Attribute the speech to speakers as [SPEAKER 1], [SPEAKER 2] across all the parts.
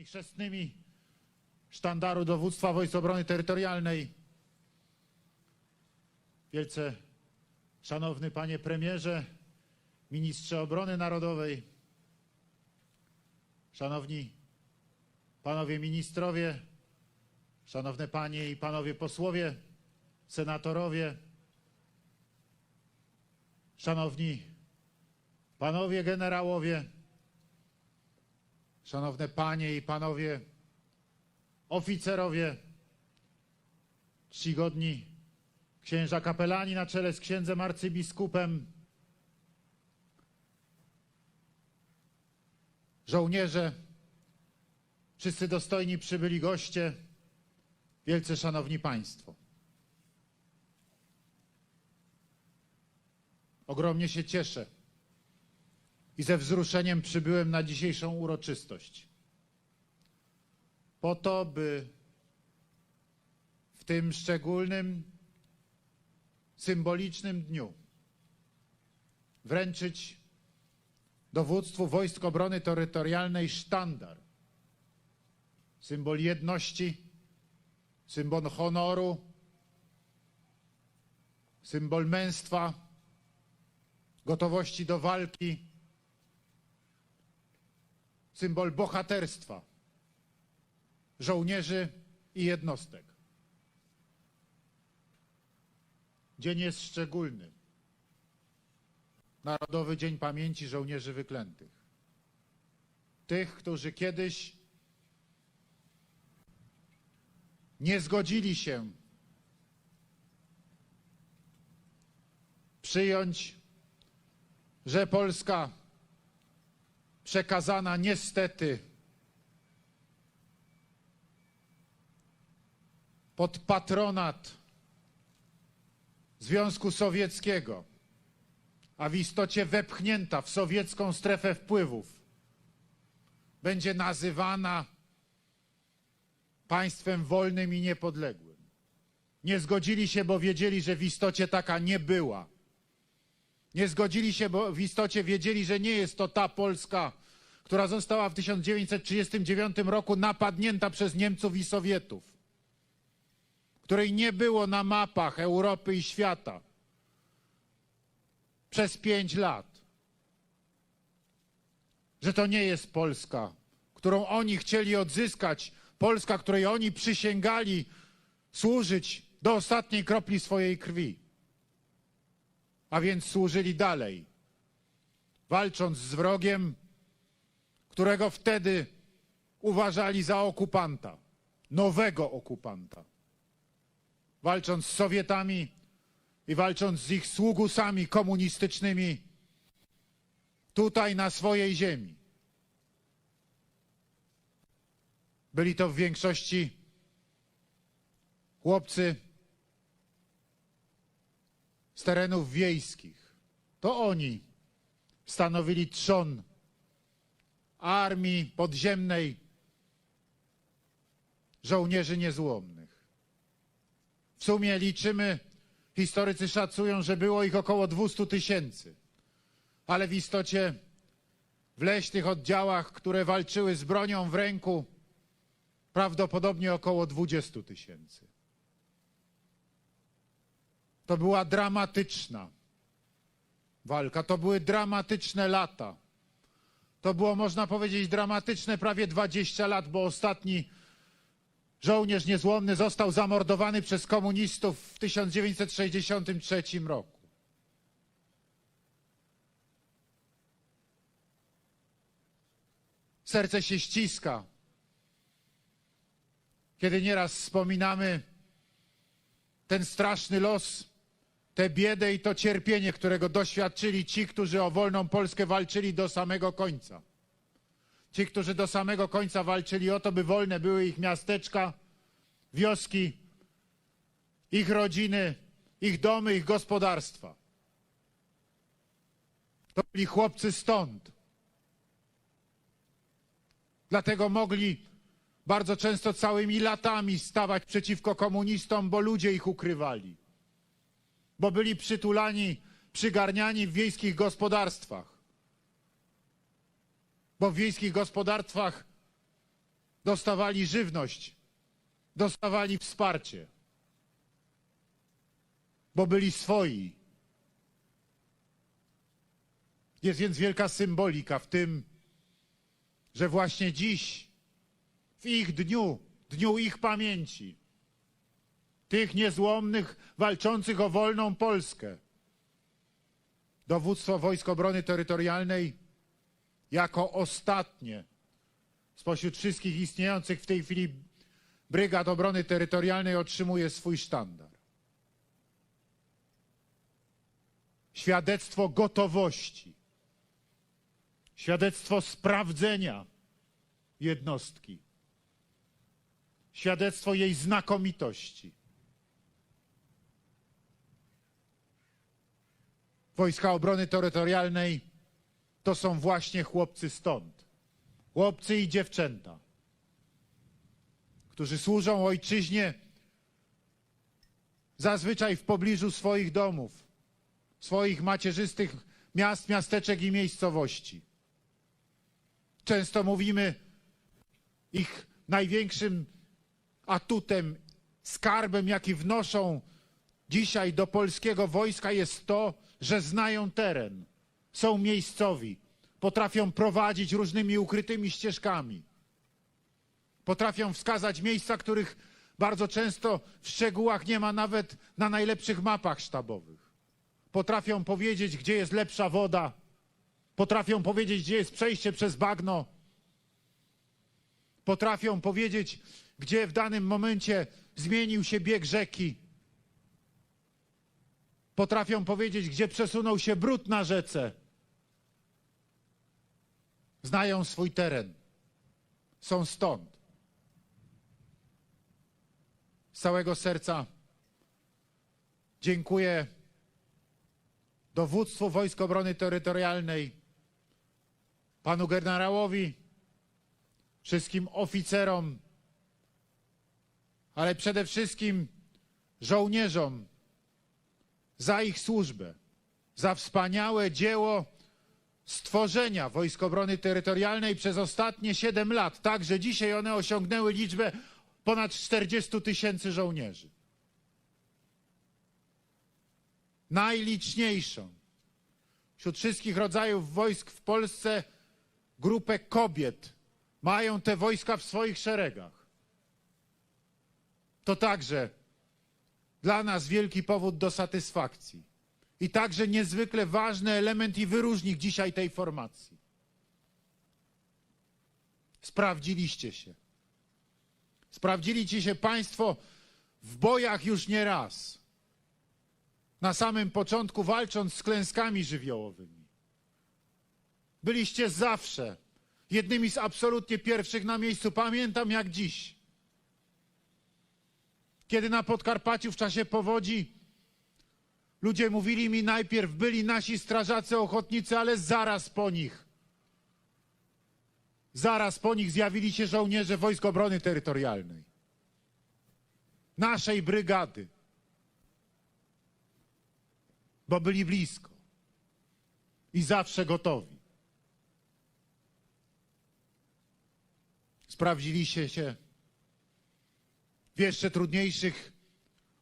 [SPEAKER 1] Znakami chrzestnymi sztandaru dowództwa Wojsk Obrony Terytorialnej. Wielce szanowny panie premierze, ministrze obrony narodowej, szanowni panowie ministrowie, szanowne panie i panowie posłowie, senatorowie, szanowni panowie generałowie, Szanowne panie i panowie oficerowie, czcigodni księża kapelani na czele z księdzem arcybiskupem, żołnierze, wszyscy dostojni przybyli goście, wielce szanowni państwo. Ogromnie się cieszę i ze wzruszeniem przybyłem na dzisiejszą uroczystość. Po to, by w tym szczególnym, symbolicznym dniu wręczyć dowództwu Wojsk Obrony Terytorialnej sztandar. Symbol jedności, symbol honoru, symbol męstwa, gotowości do walki symbol bohaterstwa żołnierzy i jednostek. Dzień jest szczególny. Narodowy Dzień Pamięci Żołnierzy Wyklętych. Tych, którzy kiedyś nie zgodzili się przyjąć, że Polska przekazana niestety pod patronat Związku Sowieckiego, a w istocie wepchnięta w sowiecką strefę wpływów, będzie nazywana państwem wolnym i niepodległym. Nie zgodzili się, bo wiedzieli, że w istocie taka nie była. Nie zgodzili się, bo w istocie wiedzieli, że nie jest to ta Polska, która została w 1939 roku napadnięta przez Niemców i Sowietów, której nie było na mapach Europy i świata przez pięć lat. Że to nie jest Polska, którą oni chcieli odzyskać, Polska, której oni przysięgali służyć do ostatniej kropli swojej krwi a więc służyli dalej, walcząc z wrogiem, którego wtedy uważali za okupanta, nowego okupanta. Walcząc z Sowietami i walcząc z ich sługusami komunistycznymi tutaj na swojej ziemi. Byli to w większości chłopcy z terenów wiejskich. To oni stanowili trzon armii podziemnej żołnierzy niezłomnych. W sumie liczymy, historycy szacują, że było ich około 200 tysięcy, ale w istocie w leśnych oddziałach, które walczyły z bronią w ręku, prawdopodobnie około 20 tysięcy. To była dramatyczna walka, to były dramatyczne lata. To było, można powiedzieć, dramatyczne prawie 20 lat, bo ostatni żołnierz niezłomny został zamordowany przez komunistów w 1963 roku. Serce się ściska, kiedy nieraz wspominamy ten straszny los tę biedę i to cierpienie, którego doświadczyli ci, którzy o wolną Polskę walczyli do samego końca. Ci, którzy do samego końca walczyli o to, by wolne były ich miasteczka, wioski, ich rodziny, ich domy, ich gospodarstwa. To byli chłopcy stąd. Dlatego mogli bardzo często całymi latami stawać przeciwko komunistom, bo ludzie ich ukrywali bo byli przytulani, przygarniani w wiejskich gospodarstwach. Bo w wiejskich gospodarstwach dostawali żywność, dostawali wsparcie, bo byli swoi. Jest więc wielka symbolika w tym, że właśnie dziś, w ich dniu, dniu ich pamięci, tych niezłomnych, walczących o wolną Polskę, dowództwo Wojsk Obrony Terytorialnej jako ostatnie spośród wszystkich istniejących w tej chwili brygad obrony terytorialnej otrzymuje swój sztandar. Świadectwo gotowości, świadectwo sprawdzenia jednostki, świadectwo jej znakomitości. Wojska Obrony Terytorialnej to są właśnie chłopcy stąd. Chłopcy i dziewczęta, którzy służą ojczyźnie zazwyczaj w pobliżu swoich domów, swoich macierzystych miast, miasteczek i miejscowości. Często mówimy, ich największym atutem, skarbem, jaki wnoszą dzisiaj do polskiego wojska, jest to, że znają teren, są miejscowi, potrafią prowadzić różnymi ukrytymi ścieżkami, potrafią wskazać miejsca, których bardzo często w szczegółach nie ma nawet na najlepszych mapach sztabowych. Potrafią powiedzieć, gdzie jest lepsza woda, potrafią powiedzieć, gdzie jest przejście przez bagno, potrafią powiedzieć, gdzie w danym momencie zmienił się bieg rzeki. Potrafią powiedzieć, gdzie przesunął się brud na rzece. Znają swój teren. Są stąd. Z całego serca dziękuję dowództwu Wojsk Obrony Terytorialnej, panu generałowi, wszystkim oficerom, ale przede wszystkim żołnierzom za ich służbę, za wspaniałe dzieło stworzenia Wojsk Obrony Terytorialnej przez ostatnie 7 lat, tak że dzisiaj one osiągnęły liczbę ponad 40 tysięcy żołnierzy. Najliczniejszą wśród wszystkich rodzajów wojsk w Polsce grupę kobiet mają te wojska w swoich szeregach. To także dla nas wielki powód do satysfakcji. I także niezwykle ważny element i wyróżnik dzisiaj tej formacji. Sprawdziliście się. Sprawdziliście się Państwo w bojach już nie raz. Na samym początku walcząc z klęskami żywiołowymi. Byliście zawsze jednymi z absolutnie pierwszych na miejscu. Pamiętam jak dziś. Kiedy na Podkarpaciu w czasie powodzi ludzie mówili mi najpierw byli nasi strażacy ochotnicy, ale zaraz po nich. Zaraz po nich zjawili się żołnierze Wojsk Obrony Terytorialnej. Naszej brygady. Bo byli blisko. I zawsze gotowi. Sprawdziliście się w jeszcze trudniejszych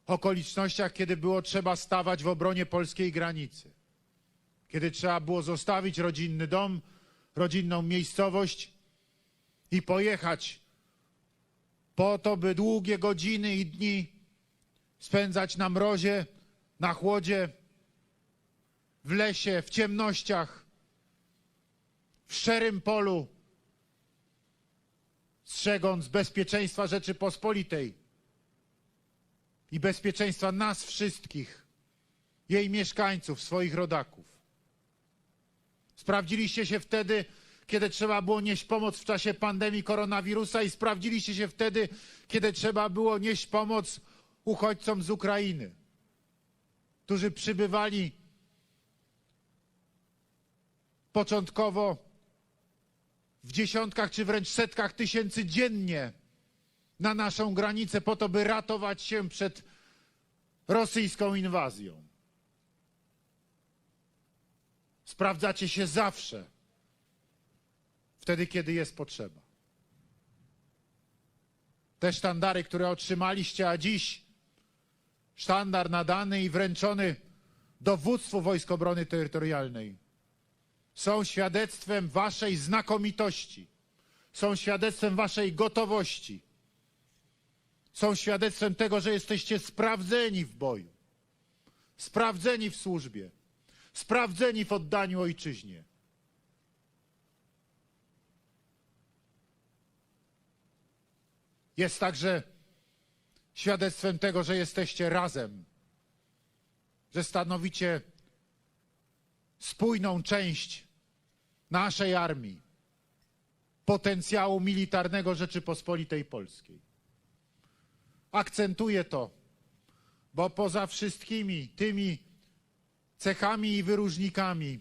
[SPEAKER 1] okolicznościach, kiedy było trzeba stawać w obronie polskiej granicy. Kiedy trzeba było zostawić rodzinny dom, rodzinną miejscowość i pojechać po to, by długie godziny i dni spędzać na mrozie, na chłodzie, w lesie, w ciemnościach, w szerym polu, strzegąc bezpieczeństwa Rzeczypospolitej i bezpieczeństwa nas wszystkich, jej mieszkańców, swoich rodaków. Sprawdziliście się wtedy, kiedy trzeba było nieść pomoc w czasie pandemii koronawirusa i sprawdziliście się wtedy, kiedy trzeba było nieść pomoc uchodźcom z Ukrainy, którzy przybywali początkowo w dziesiątkach czy wręcz setkach tysięcy dziennie na naszą granicę po to, by ratować się przed rosyjską inwazją. Sprawdzacie się zawsze, wtedy, kiedy jest potrzeba. Te sztandary, które otrzymaliście, a dziś sztandar nadany i wręczony dowództwu Wojsk Obrony Terytorialnej są świadectwem waszej znakomitości, są świadectwem waszej gotowości, są świadectwem tego, że jesteście sprawdzeni w boju, sprawdzeni w służbie, sprawdzeni w oddaniu ojczyźnie. Jest także świadectwem tego, że jesteście razem, że stanowicie spójną część naszej armii, potencjału militarnego Rzeczypospolitej Polskiej. Akcentuję to, bo poza wszystkimi tymi cechami i wyróżnikami,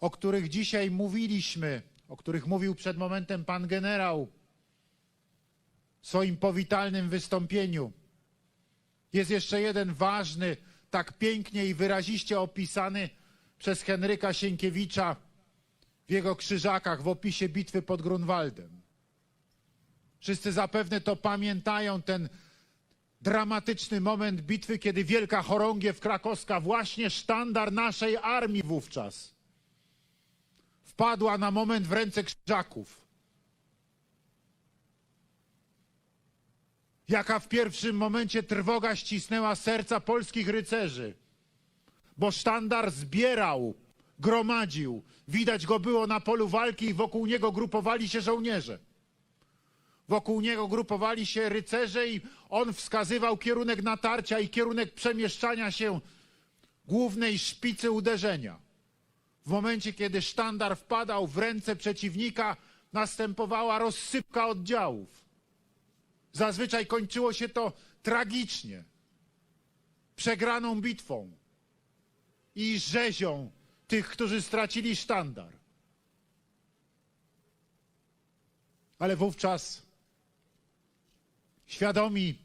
[SPEAKER 1] o których dzisiaj mówiliśmy, o których mówił przed momentem pan generał w swoim powitalnym wystąpieniu, jest jeszcze jeden ważny, tak pięknie i wyraziście opisany przez Henryka Sienkiewicza w jego krzyżakach w opisie bitwy pod Grunwaldem. Wszyscy zapewne to pamiętają, ten dramatyczny moment bitwy, kiedy Wielka Chorągiew Krakowska, właśnie sztandar naszej armii wówczas, wpadła na moment w ręce krzyżaków. Jaka w pierwszym momencie trwoga ścisnęła serca polskich rycerzy, bo sztandar zbierał, gromadził. Widać go było na polu walki i wokół niego grupowali się żołnierze. Wokół niego grupowali się rycerze i on wskazywał kierunek natarcia i kierunek przemieszczania się głównej szpicy uderzenia. W momencie, kiedy sztandar wpadał w ręce przeciwnika, następowała rozsypka oddziałów. Zazwyczaj kończyło się to tragicznie, przegraną bitwą i rzezią tych, którzy stracili sztandar. Ale wówczas świadomi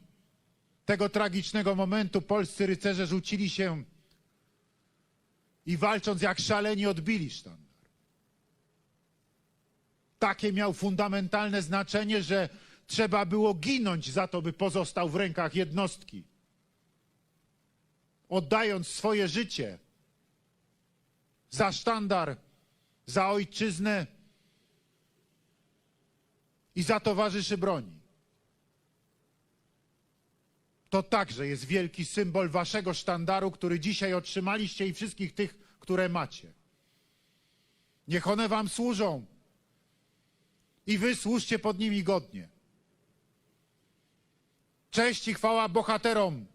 [SPEAKER 1] tego tragicznego momentu polscy rycerze rzucili się i walcząc jak szaleni odbili sztandar. Takie miał fundamentalne znaczenie, że trzeba było ginąć za to, by pozostał w rękach jednostki. Oddając swoje życie za sztandar, za ojczyznę i za towarzyszy broni. To także jest wielki symbol waszego sztandaru, który dzisiaj otrzymaliście i wszystkich tych, które macie. Niech one wam służą i wy służcie pod nimi godnie. Cześć i chwała bohaterom.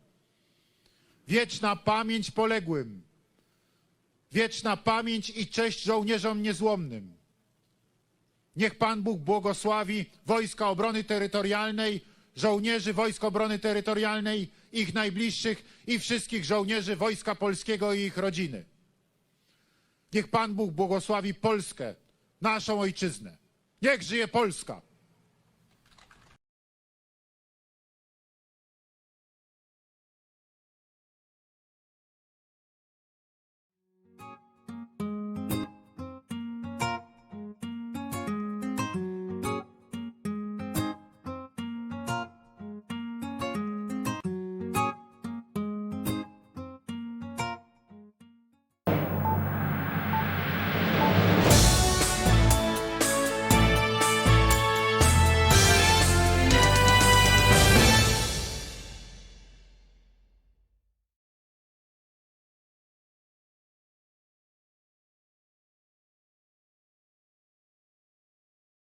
[SPEAKER 1] Wieczna pamięć poległym. Wieczna pamięć i cześć żołnierzom niezłomnym. Niech Pan Bóg błogosławi Wojska Obrony Terytorialnej, żołnierzy Wojsk Obrony Terytorialnej, ich najbliższych i wszystkich żołnierzy Wojska Polskiego i ich rodziny. Niech Pan Bóg błogosławi Polskę, naszą ojczyznę. Niech żyje Polska!